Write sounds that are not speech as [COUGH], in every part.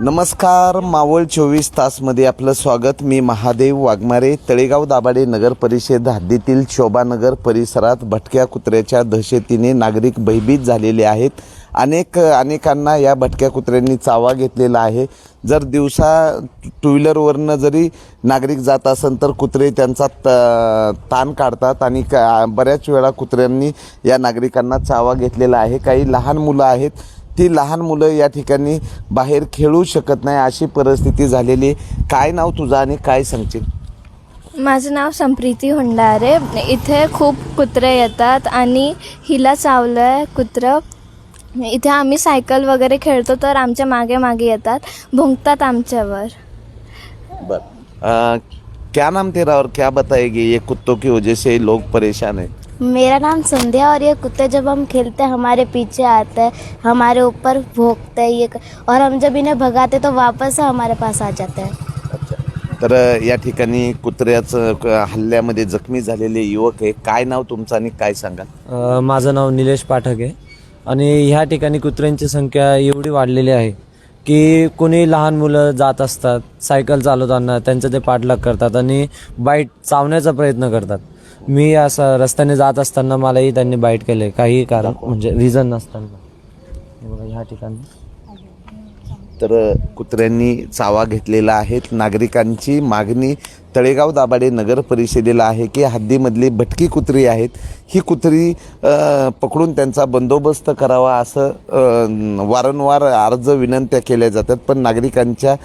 नमस्कार मावळ चोवीस तासमध्ये आपलं स्वागत. मी महादेव वाघमारे तळेगाव दाभाडे नगर परिषद हद्दीतील शोभानगर परिसरात भटक्या कुत्र्याच्या दहशतीने नागरिक भयभीत झालेले आहेत. अनेक अनेकांना या भटक्या कुत्र्यांनी चावा घेतलेला आहे. जर दिवसा टू व्हीलरवरनं जरी नागरिक जात असेल तर कुत्रे त्यांचा त ताण काढतात आणि का बऱ्याच वेळा कुत्र्यांनी या नागरिकांना चावा घेतलेला आहे. काही लहान मुलं आहेत. ती लहान मुलं या ठिकाणी बाहेर खेळू शकत नाही अशी परिस्थिती झालेली आहे. काय नाव तुझं आणि काय सांगशील? माझं नाव संप्रीती होंडारे. इथे खूप कुत्रे येतात आणि हिला चावलं आहे कुत्रं. इथे आम्ही सायकल वगैरे खेळतो तर आमच्या मागे मागे येतात. भुंकतात आमच्यावर. बर. क्या नाम तेरा और क्या बताएगी? ये कुत्तों की वजह से लोग परेशान हैं। मेरा नाम संध्या और ये कुत्ते जब हम खेलते हैं हमारे पीछे आते हैं हमारे ऊपर भोंकते हैं ये और हम जब इन्हें भगाते तो वापस हमारे पास आ जाते हैं। अच्छा। तर या ठिकाणी कुत्र्याचं क- हल्ल्यामध्ये जखमी झालेले युवक आहे. काय नाव तुमचं आणि काय सांगा अ, माझं नाव निलेश पाठक आहे. आणि ह्या ठिकाणी कुत्र्यांची संख्या एवढी वाढलेली आहे की कोणी लहान मुलं जात असतात सायकल चालवताना त्यांचं ते पाठलाग करतात आणि बाईट चावण्याचा प्रयत्न करतात. मी असं रस्त्याने जात असताना मलाही त्यांनी बाईट केले. काही कारण म्हणजे रिझन नसताना. ह्या ठिकाणी. तर कुत्र्यांनी चावा घेतलेला आहे. नागरिकांची मागणी तळेगाव दाभाडे नगर परिषदेला आहे की हद्दीमधली भटकी कुत्री आहेत. ही कुत्री पकडून त्यांचा बंदोबस्त करावा असं वारंवार अर्ज विनंत्या केल्या जातात. पण नागरिकांच्या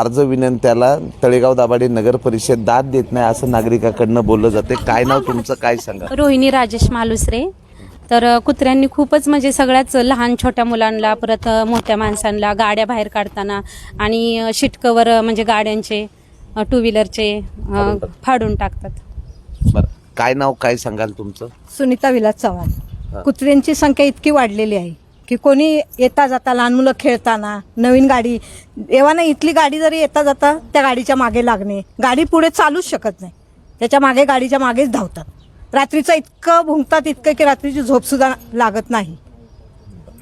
अर्ज विनंत्याला तळेगाव दाभाडे नगर परिषद दाद देत नाही असं नागरिकाकडनं बोललं जाते. काय नाव तुमचं? काय सांगा? रोहिणी राजेश मालुसरे. तर कुत्र्यांनी खूपच म्हणजे सगळ्याच लहान छोट्या मुलांना परत मोठ्या माणसांना गाड्या बाहेर काढताना आणि शिटकवर म्हणजे गाड्यांचे टू व्हीलरचे फाडून टाकतात. बरं. काय नाव काय सांगाल तुमचं? सुनीता विलास चव्हाण. कुत्र्यांची संख्या इतकी वाढलेली आहे की कोणी येता जाता लहान मुलं खेळताना नवीन गाडी एव्हा इथली गाडी जरी येता जाता त्या गाडीच्या मागे लागणे. गाडी पुढे चालूच शकत नाही. त्याच्यामागे गाडीच्या मागेच धावतात. रात्रीचं इतकं भुंकतात इतकं की रात्रीची झोप सुद्धा लागत नाही.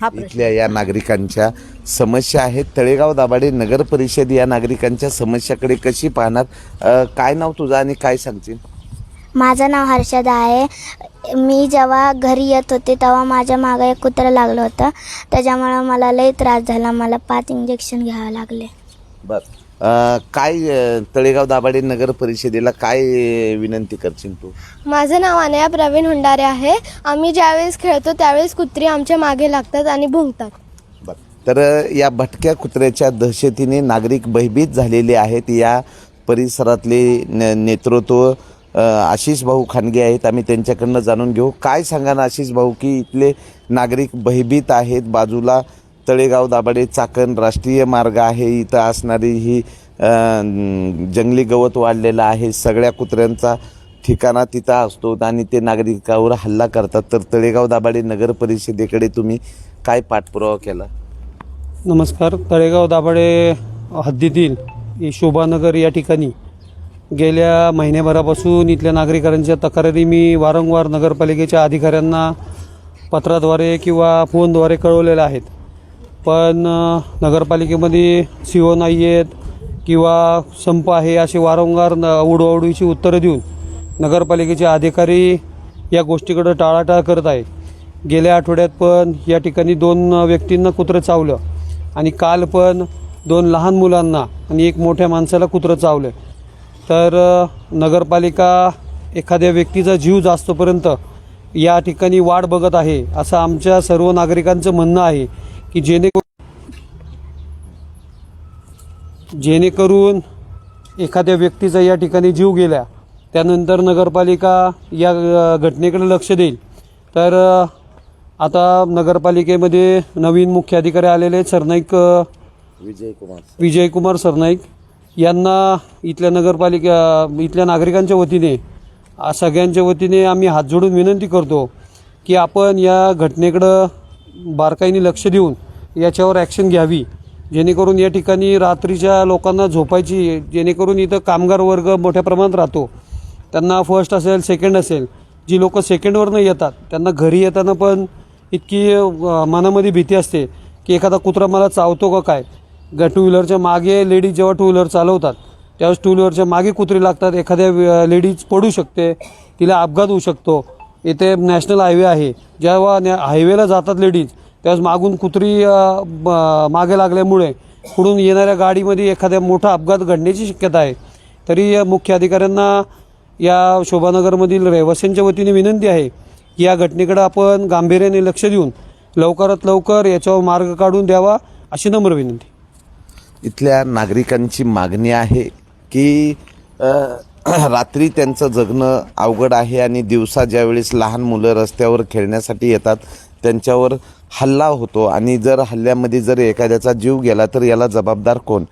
हा प्रश्न. इथल्या या नागरिकांच्या समस्या आहेत. तळेगाव दाभाडे नगर परिषद या नागरिकांच्या समस्याकडे कशी पाहणार? अ, काय नाव तुझं आणि काय सांगशील? माझं नाव हर्षदा आहे. मी जेव्हा घरी येत होते तेव्हा माझ्या मागं एक कुत्रं लागलं होतं. त्याच्यामुळं मला लई त्रास झाला. मला पाच इंजेक्शन घ्यावं लागले. बर. काय तळेगाव दाभाडे नगर परिषदेला काय विनंती करशील तू? माझं नाव अनया प्रवीण हुंडारे आहे. आम्ही ज्यावेळेस खेळतो त्यावेळेस कुत्री आमच्या मागे लागतात आणि भुंकतात बर. तर या भटक्या कुत्र्याच्या दहशतीने नागरिक भयभीत झालेले आहेत. या परिसरातले न- नेतृत्व अ, आशिष भाऊ खानगे आहेत. आम्ही त्यांच्याकडनं जाणून घेऊ. काय सांगा ना आशिष भाऊ की इथले नागरिक भयभीत आहेत? बाजूला तळेगाव दाभाडे चाकण राष्ट्रीय मार्ग आहे. इथं असणारी ही जंगली गवत वाढलेलं आहे. सगळ्या कुत्र्यांचा ठिकाणा तिथं असतो आणि ते नागरिकावर हल्ला करतात. तर तळेगाव दाभाडे नगर परिषदेकडे तुम्ही काय पाठपुरावा केला? नमस्कार. तळेगाव दाभाडे हद्दीतील शोभानगर या ठिकाणी गेल्या महिन्याभरापासून इथल्या नागरिकांच्या तक्रारी मी वारंवार नगरपालिकेच्या अधिकाऱ्यांना पत्राद्वारे किंवा फोनद्वारे कळवलेल्या आहेत. पण नगरपालिकेमध्ये सी ओ नाही आहेत किंवा संप आहे असे वारंवार न उडवाउडवीची उत्तरं देऊन नगरपालिकेचे अधिकारी या गोष्टीकडं टाळाटाळ करत आहे गेल्या आठवड्यात पण या ठिकाणी दोन व्यक्तींना कुत्रं चावलं आणि काल पण दोन लहान मुलांना आणि एक मोठ्या माणसाला कुत्रं चावलं. तर नगरपालिका एखाद्या व्यक्तीचा जीव जास्तपर्यंत या ठिकाणी वाट बघत आहे असं आमच्या सर्व नागरिकांचं म्हणणं आहे की जेणेकरून जेणेकरून एखाद्या व्यक्तीचा या ठिकाणी जीव गेला त्यानंतर नगरपालिका या घटनेकडे लक्ष देईल. तर आता नगरपालिकेमध्ये नवीन मुख्य अधिकारी आलेले आहेत सरनाईक विजय कुमार विजयकुमार सरनाईक. यांना इथल्या नगरपालिका इथल्या नागरिकांच्या वतीने सगळ्यांच्या वतीने आम्ही हात जोडून विनंती करतो की आपण या घटनेकडं बारकाईने लक्ष देऊन याच्यावर ॲक्शन घ्यावी. जेणेकरून या ठिकाणी रात्रीच्या लोकांना झोपायची जेणेकरून इथं कामगार वर्ग मोठ्या प्रमाणात राहतो. त्यांना फर्स्ट असेल सेकंड असेल. जी लोक सेकंडवरनं येतात त्यांना घरी येताना पण इतकी मनामध्ये भीती असते की एखादा कुत्रा मला चावतो का काय? ग टू व्हीलरच्या मागे लेडीज जेव्हा टू व्हीलर चालवतात त्यावेळेस टू व्हीलरच्या मागे कुत्री लागतात. एखाद्या लेडीज पडू शकते तिला अपघात होऊ शकतो. इथे नॅशनल हायवे आहे. जेव्हा हायवेला जातात लेडीज त्यावेळेस मागून कुत्री मागे लागल्यामुळे पुढून येणाऱ्या गाडीमध्ये एखाद्या मोठा अपघात घडण्याची शक्यता आहे. तरी मुख्य अधिकाऱ्यांना या शोभानगरमधील रहिवाशांच्या वतीने विनंती आहे की या घटनेकडे आपण गांभीर्याने लक्ष देऊन लवकरात लवकर याच्यावर मार्ग काढून द्यावा अशी नम्र विनंती. इथल्या नागरिकांची मागणी आहे की [CLEARS THROAT] रात्री त्यांचं जगणं अवघड आहे आणि दिवसा ज्यावेळेस लहान मुलं रस्त्यावर खेळण्यासाठी येतात त्यांच्यावर हल्ला होतो आणि जर हल्ल्यामध्ये जर एखाद्याचा जीव गेला तर याला जबाबदार कोण?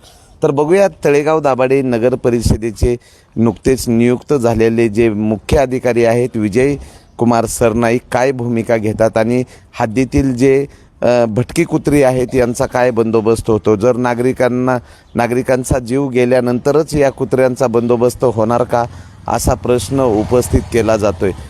तर बघूया तळेगाव दाभाडे नगर परिषदेचे नुकतेच नियुक्त झालेले जे मुख्य अधिकारी आहेत विजय कुमार सरनाईक काय भूमिका घेतात आणि हद्दीतील जे भटकी कुत्री आहेत यांचा काय बंदोबस्त होतो? जर नागरिकांना नागरिकांचा जीव गेल्यानंतरच या कुत्र्यांचा बंदोबस्त होणार का? असा प्रश्न उपस्थित केला जातो आहे